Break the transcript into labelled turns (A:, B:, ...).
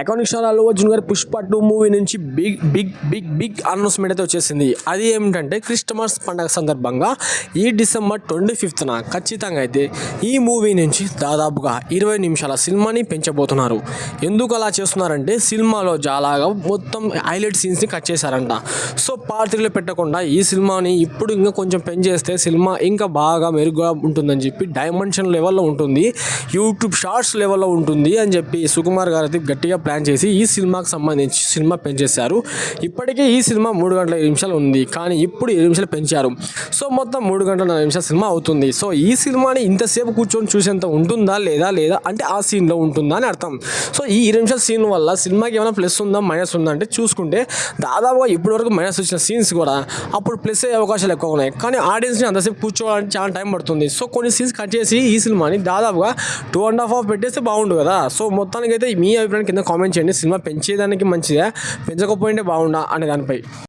A: Iconic star Allu Arjun గారి Pushpa two movie నుంచి big big big big announcement అయితే వచ్చేసింది. అది ఏమిటంటే క్రిస్టమస్ పండగ సందర్భంగా ఈ డిసెంబర్ ట్వంటీ ఫిఫ్త్న ఖచ్చితంగా అయితే ఈ మూవీ నుంచి దాదాపుగా ఇరవై నిమిషాల సినిమాని పెంచబోతున్నారు. ఎందుకు అలా చేస్తున్నారంటే సినిమాలో చాలాగా మొత్తం హైలైట్ సీన్స్ని కట్ చేశారంట. సో పార్ట్ పెట్టకుండా ఈ సినిమాని ఇప్పుడు ఇంకా కొంచెం పెంచేస్తే సినిమా ఇంకా బాగా మెరుగ్గా ఉంటుందని చెప్పి డైమెన్షన్ లెవెల్లో ఉంటుంది యూట్యూబ్ షార్ట్స్ లెవెల్లో ఉంటుంది అని చెప్పి సుకుమార్ గారు అయితే గట్టిగా ప్లాన్ చేసి ఈ సినిమాకి సంబంధించి సినిమా పెంచేశారు. ఇప్పటికే ఈ సినిమా మూడు గంటల నిమిషాలు ఉంది. కానీ ఇప్పుడు ఏడు నిమిషాలు పెంచారు. సో మొత్తం మూడు గంటల నాలుగు నిమిషాల సినిమా అవుతుంది. సో ఈ సినిమాని ఇంతసేపు కూర్చొని చూసేంత ఉంటుందా లేదా? లేదా అంటే ఆ సీన్లో ఉంటుందా అని అర్థం. సో ఈ ఇరవై నిమిషాల సీన్ వల్ల సినిమాకి ఏమైనా ప్లస్ ఉందా మైనస్ ఉందా అంటే చూసుకుంటే దాదాపుగా ఇప్పటివరకు మైనస్ వచ్చిన సీన్స్ కూడా అప్పుడు ప్లస్ అయ్యే అవకాశాలు ఎక్కువ ఉన్నాయి. కానీ ఆడియన్స్ని అంతసేపు కూర్చోవడానికి చాలా టైం పడుతుంది. సో కొన్ని సీన్స్ కట్ చేసి ఈ సినిమాని దాదాపుగా టూ అండ్ హాఫ్ హాఫ్ పెట్టేస్తే బాగుండు కదా. సో మొత్తానికి అయితే మీ అభిప్రాయం కింద కామెంట్ చేయండి. సినిమా పెంచేదానికి మంచిదా పెంచకపోయింటే బాగుండా అనే దానిపై.